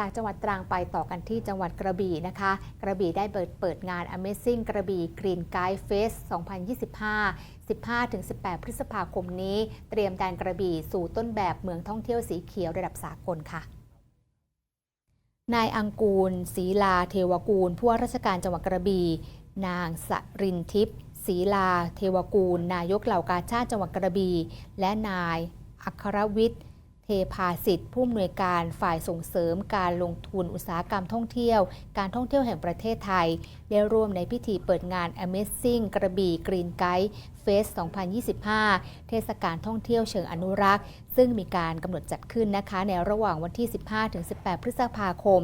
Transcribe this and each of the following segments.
จากจังหวัดตรังไปต่อกันที่จังหวัดกระบี่นะคะ กระบี่ได้เปิดเปิดงาน Amazing กระบี่ Green Guide Fest 2025 15-18 พฤษภาคมนี้ เตรียมดันกระบี่สู่ต้นแบบเมืองท่องเที่ยวสีเขียวระดับสากลค่ะนายอังกูลศรีลาเทวกูลผู้ว่าราชการจังหวัดกระบี่นางสรินทิพย์ศรีลาเทวกูล นายกเหล่ากาชาติจังหวัดกระบี่และนายอัครวิทย์ เทพาสิทธิ์ผู้อำนวยการฝ่ายส่งเสริมการลงทุนอุตสาหกรรมท่องเที่ยว การท่องเที่ยวแห่งประเทศไทย ได้ร่วมในพิธีเปิดงาน Amazing กระบี่ Green Guide Fest 2025 เทศกาลท่องเที่ยวเชิงอนุรักษ์ ซึ่งมีการกำหนดจัดขึ้นนะคะ ในระหว่างวันที่ 15-18 พฤษภาคม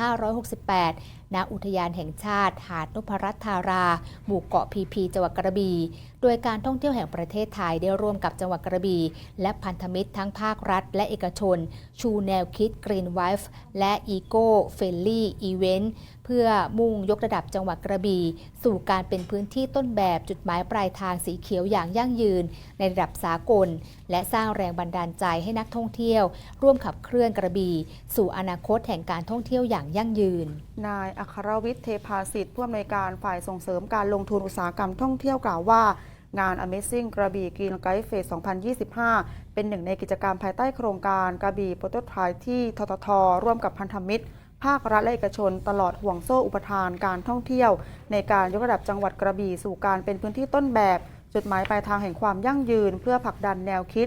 2568 ณ อุทยานแห่งชาติ หาดนพรัตธารา หมู่เกาะพีพีจังหวัดกระบี่โดยการท่องเที่ยวแห่งประเทศไทยได้ร่วมกับจังหวัดกระบี่และพันธมิตรทั้งภาครัฐ และเอกชน ชูแนวคิด Green w i f e และ Eco f r i e n d l y Event เพื่อมุ่งยกระดับจังหวัดกระบี่สู่การเป็นพื้นที่ต้นแบบจุดหมายปลายทางางสีเขียวอย่างยั่งยืน ในระดับสากล และสร้างแรงบันดาลใจให้นักท่องเที่ยว ร่วมขับเคลื่อนกระบี่ สู่อนาคตแห่งการท่องเที่ยวอย่างยั่งยืน นายอัครวิทย์เทพาสิทธิ์ผู้อำนวยการฝ่ายส่งเสริมการลงทุนอุตสาหกรรมท่องเที่ยวกล่าวว่างาน Amazing กระบี่กรีนไกด์เฟส 2025 เป็นหนึ่งในกิจกรรมภายใต้โครงการกระบี่โปรโตไทป์ที่ทททร่วมกับพันธมิตร ภาครัฐและเอกชน ตลอดห่วงโซ่อุปทานการท่องเที่ยว ในการยกระดับจังหวัดกระบี่สู่การเป็นพื้นที่ต้นแบบ จุดหมายปลายทางแห่งความยั่งยืน เพื่อผลักดันแนวคิด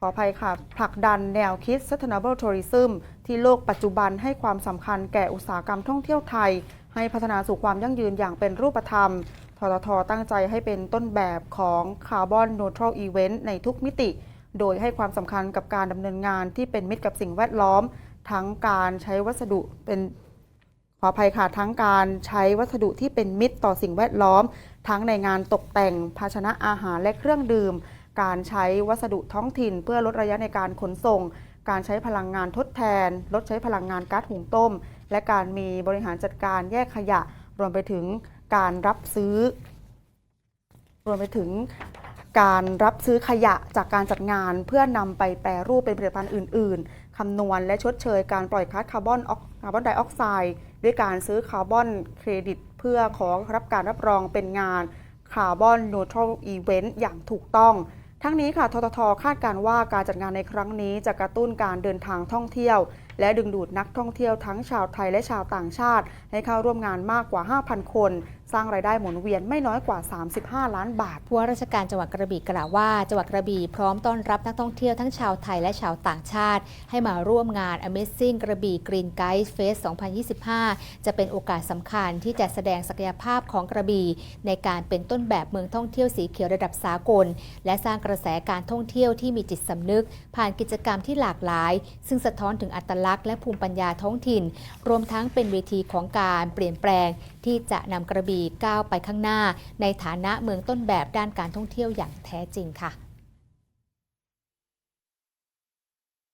ขออภัยค่ะผลักดันแนวคิด Sustainable Tourism ที่โลกปัจจุบันให้ความสำคัญแก่อุตสาหกรรมท่องเที่ยวไทย ให้พัฒนาสู่ความยั่งยืนอย่างเป็นรูปธรรมทททตั้งใจให้เป็นต้นแบบของ Carbon Neutral Event ในทุกมิติ โดยให้ความสำคัญกับการดำเนินงานที่เป็นมิตรกับสิ่งแวดล้อม ทั้งการใช้วัสดุเป็นขออภัยค่ะทั้งการใช้วัสดุที่เป็นมิตรต่อสิ่งแวดล้อม ทั้งในงานตกแต่งภาชนะอาหารและเครื่องดื่ม การใช้วัสดุท้องถิ่น เพื่อลดระยะในการขนส่ง การใช้พลังงานทดแทน ลดใช้พลังงานก๊าซหุงต้ม และการมีบริหารจัดการแยกขยะ รวมไปถึงการรับซื้อ รวมไปถึงการรับซื้อขยะจากการจัดงานเพื่อนำไปแปรรูปเป็นผลิตภัณฑ์อื่น คำนวณและชดเชยการปล่อยก๊าซคาร์บอนคาร์บอนไดออกไซด์ด้วยการซื้อคาร์บอนเครดิต เพื่อขอรับการรับรองเป็นงานคาร์บอนนูทรัลอีเวนต์อย่างถูกต้อง ทั้งนี้ค่ะทททคาดการว่าการจัดงานในครั้งนี้จะกระตุ้นการเดินทางท่องเที่ยว และดึงดูดนักท่องเที่ยวทั้งชาวไทยและชาวต่างชาติ ให้เข้าร่วมงานมากกว่า 5,000 คน สร้างรายได้หมุนเวียนไม่น้อยกว่า 35 ล้านบาทผู้ว่าราชการจังหวัดกระบี่กล่าวว่าจังหวัดกระบี่พร้อมต้อนรับนักท่องเที่ยวทั้งชาวไทยและชาวต่างชาติ ให้มาร่วมงาน Amazing กระบี่ Green Guide Fest 2025 จะเป็นโอกาสสำคัญที่จะแสดงศักยภาพของกระบี่ ในการเป็นต้นแบบเมืองท่องเที่ยวสีเขียวระดับสากล และสร้างกระแสการท่องเที่ยวที่มีจิตสำนึก ผ่านกิจกรรมที่หลากหลาย ซึ่งสะท้อนถึงอัตลักษณลักษณ์และภูมิปัญญาท้องถิ่น รวมทั้งเป็นเวทีของการเปลี่ยนแปลงที่จะนำกระบี่ก้าวไปข้างหน้า ในฐานะเมืองต้นแบบด้านการท่องเที่ยวอย่างแท้จริงค่ะ